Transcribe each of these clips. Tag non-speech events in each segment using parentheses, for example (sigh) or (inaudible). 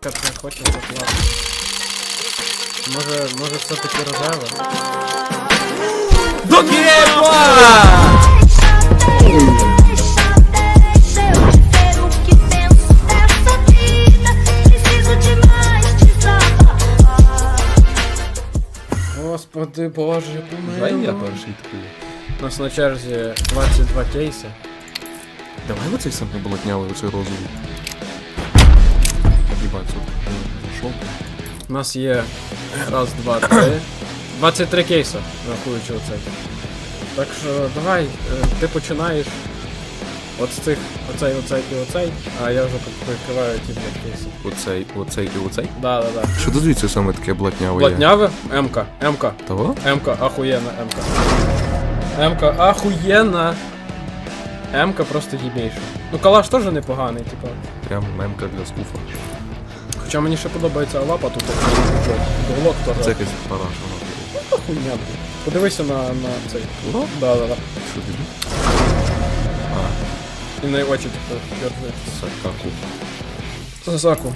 Как не хочеться класно. Може, може все-таки demais desabafar. Господи боже, Дай я перший такий. У нас на черзі 22 кейси. Давай оцей самий болотнявий, оцей розовий. Об'їбать, тут. У нас є раз, два, три. 23 кейси, рахуючи оцей. Так що давай, е, ти починаєш от з цих, оцей, оцей і оцей, а я вже прикриваю ті 5 кейсів. Оцей, оцей і оцей. Да, да, да. Що тут звідси саме таке блатняве є? Плотняве? М-ка, М-ка. Того? М-ка, ахуєнна М-ка. М-ка, ахуєнна. М-ка просто їбейша. Ну калаш теж непоганий, типа. Прям мемка для скуфа. Хоча мені ще подобається лапа тут доглок теж. Це якась параша. нахуй. хуйня. блін. Подивися на, на цей. Да, да, да. Що тобі? І на очі типу дерзи. Сакаку. Сосаку.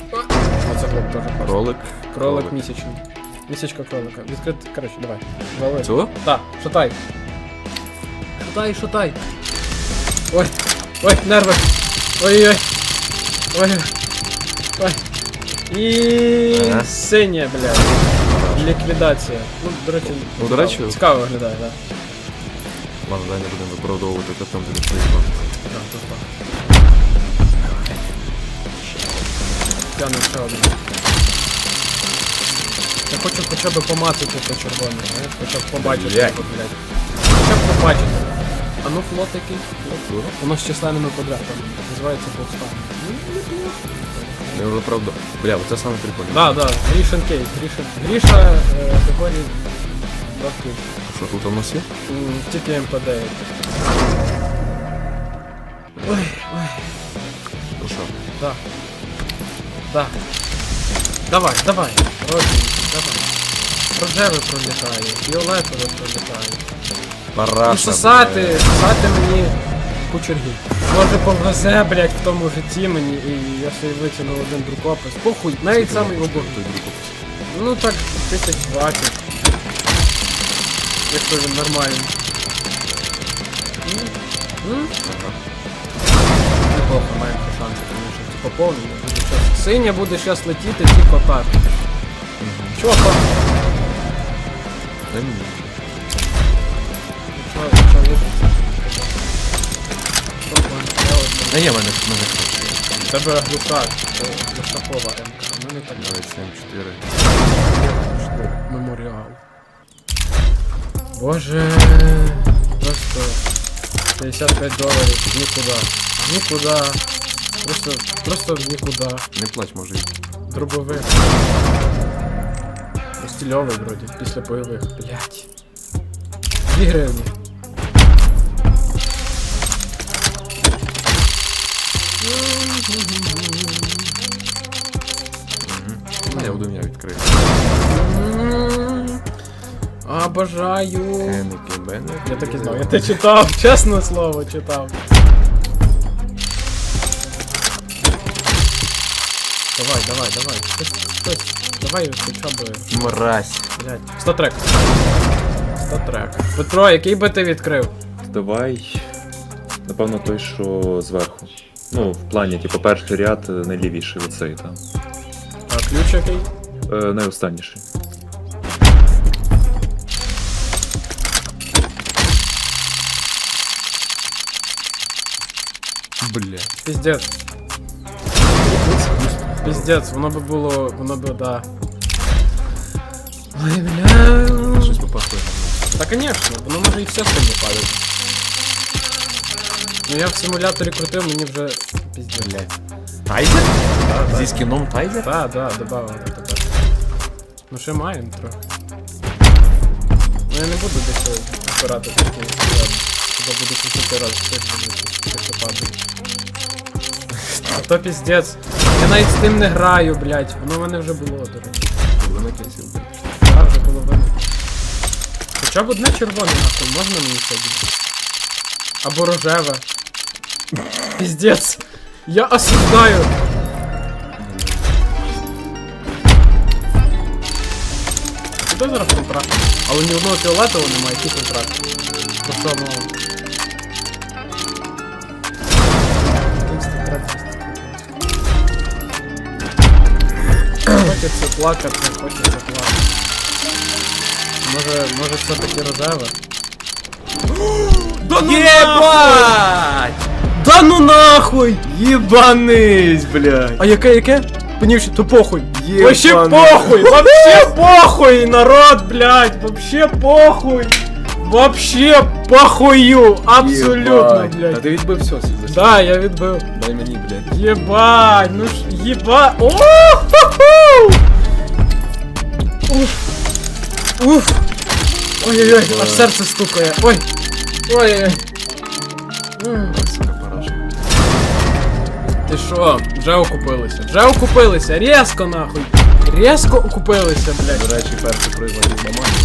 Оце хлоп теж. Кролик. Кролик місячний. Місячка кролика. Відкрит, коротше, давай. Вали. Цього? Так, шатай. Шатай, шатай. Ой, ой, нерви. Ой-ой. Ой. Ой. І Ага. синє, блядь. Ліквідація. Ну, до речі, Ну, до речі- цікаво виглядає, так. Ладно, дай не будемо виправдовувати, де не приїхав. Да, тут так. Тяну ще один. Я хочу хоча б помацати по червоне, знаєш, хоча б побачити, Блядь. його, блядь. Хоча б побачити. А ну флот який? Флот. Воно з численними квадратами. Називається Бокстан. Не виправдав. Бля, оце саме прикольне. Да, да, Грішин Кейс. Грішин. Гріша е, доволі трохи Що тут у нас є? м, тільки МПД. Ой, ой. Ну що? Да. Да. Давай, давай. Родненький, давай. Рожеве пролітає, фіолетове пролітає. Параша. І сосати, сосати мені кучерги. Може повезе, блядь, в тому житті мені, і я собі витягнув один друкопис. Похуй, навіть самий обох. Той друкопис. Ну так, тисяч двадцять. Якщо він нормальний. Ну, ну, Неплохо, маємо шанси, тому що типу повний. Буде щас... Синя буде зараз летіти тільки так. Чого? Дай мені. Чого, чого А є в мене, в мене краще. Тебе глушак, це глушакова МК. У мене так Давай 7-4. меморіал. Боже, просто 55 доларів, нікуди. Нікуди. Просто, просто в нікуди. Не плач, може. Дробовик. Стільовий вроді, після бойових. Блять. 2 гривні. Я буду я відкрию. М, Обожаю. Еники, Беники. Я так і знав, я те читав, (laughs) чесне слово, читав. Давай, давай, давай. Хтось, хтось, давай хоча б. Мразь. Блять. Статрек. Статрек. Петро, який би ти відкрив? Давай. Напевно, той, що зверху. Ну, в плані, типу, перший ряд е, найлівіший оцей там. А ключ який? Е, найостанніший. Бля. Піздець. Піздець, воно би було. Воно би, да. Ой, бля. Щось попахує. Та конечно, воно може і все сильно падати. Ну я в симуляторі крутив, мені вже піздець. Блять. Тайзер? Да, Зі скіном Тайзер? Так, да, добавили тепер. Ну ще маємо трохи. Ну я не буду десь опирати такі Хіба буду крутити раз, теж буде якщо падає. А то піздець. Я навіть з тим не граю, блять. Воно в мене вже було, до речі. Вона кейсів. Так, вже було видно. Хоча б одне червоне нахуй, можна мені сьогодні? Або рожеве. Пиздец. Я осуждаю. Це зараз контракт. Але ні одного фіолетового немає, який контракт. Стосовно. Хочется плакать, хочется плакать. Может, может все-таки розева? Да ну Єбать! Да ну нахуй! Єбанись, блядь! А яке, яке? Понівши, то похуй. Єбаний. Вообще похуй! Вообще (laughs) похуй, народ, блядь! Вообще похуй! Вообще похую! Абсолютно, Єбать. Та блядь. ти відбив все, Сіза. Да, я відбив. Дай мені, блядь. Єбать, ну ж, єба... О, ху-ху! Уф. Уф. Ой-ой-ой, аж серце стукає. Ой. Ой-ой-ой. М. Ти що, вже окупилися? Вже окупилися, різко нахуй. Різко окупилися, блядь. До речі, перший пригод від мамані.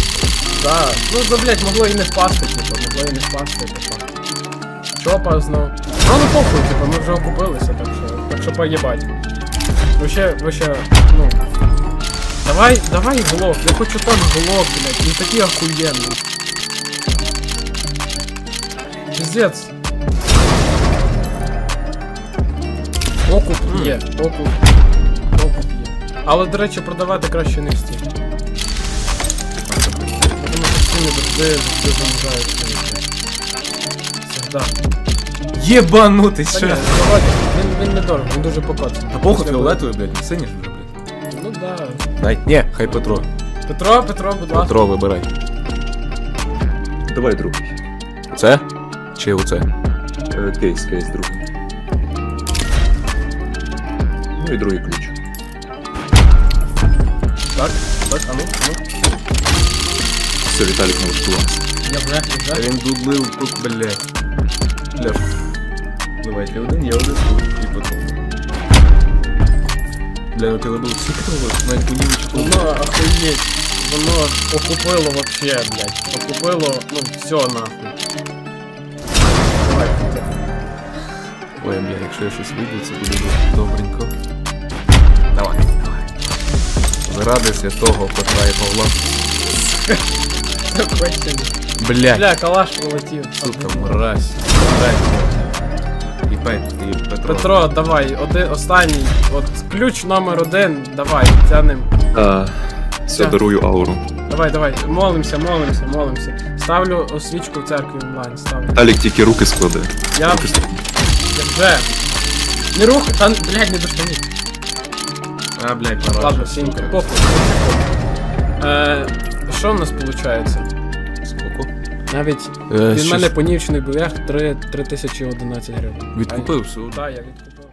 Да. Ну, за, блядь, могло і не впасти, типу, могло і не впасти, типу. Чопа знов. Ну, ну похуй, типу, ми вже окупилися, так що, так що поїбать. Вообще, вообще, ну. Давай, давай глок, я хочу так глок, блядь, він такий охуєнний. Пиздец. Окуп є, окуп. Окуп є. Але, до речі, продавати краще не в стіль. Тому що стіни завжди завжди. Всегда. Та ні, давайте, він, він не дорого, він дуже покоцаний. Та похуй фіолетовий, блядь, не синій ж вже, блядь. Ну да. Дай. Ні, хай Петро. Петро, Петро, будь ласка. Петро, вибирай. Давай другий. Це? Чи оце? Е, Кейс, кейс, другий. Ну і другий ключ. Так, так, а ну, а ну. Все, Віталік налаштувався. Я вже, я вже. він дудлив тут, блядь. Бля. Давай, ти один, я один. І потім. Бля, ну ти скільки того, навіть понімечку. Воно охуєть. Воно окупило вообще, блядь. Окупило, ну, все нахуй. Ой, бля, якщо я щось вийду, це буде добренько. Давай, давай. Заради святого Петра і Павла. Блядь, Бля, калаш прилетів. сука, мразь. Мразь. І Петро. Петро, давай, один, останній. От ключ номер один, давай, тянем. А, все, Так. дарую ауру. Давай, давай, молимося, молимося, молимося. Ставлю свічку в церкві онлайн, ставлю. Віталік тільки руки складе. Я, Вже. Не рух, та, блядь, не достаніть. А, блядь, пора. Ладно, синька, похуй. Е, що в нас виходить? Сколько? Навіть Е, від щось мене понівчений боях 3011 гривень. Відкупив все. Так, я відкупив.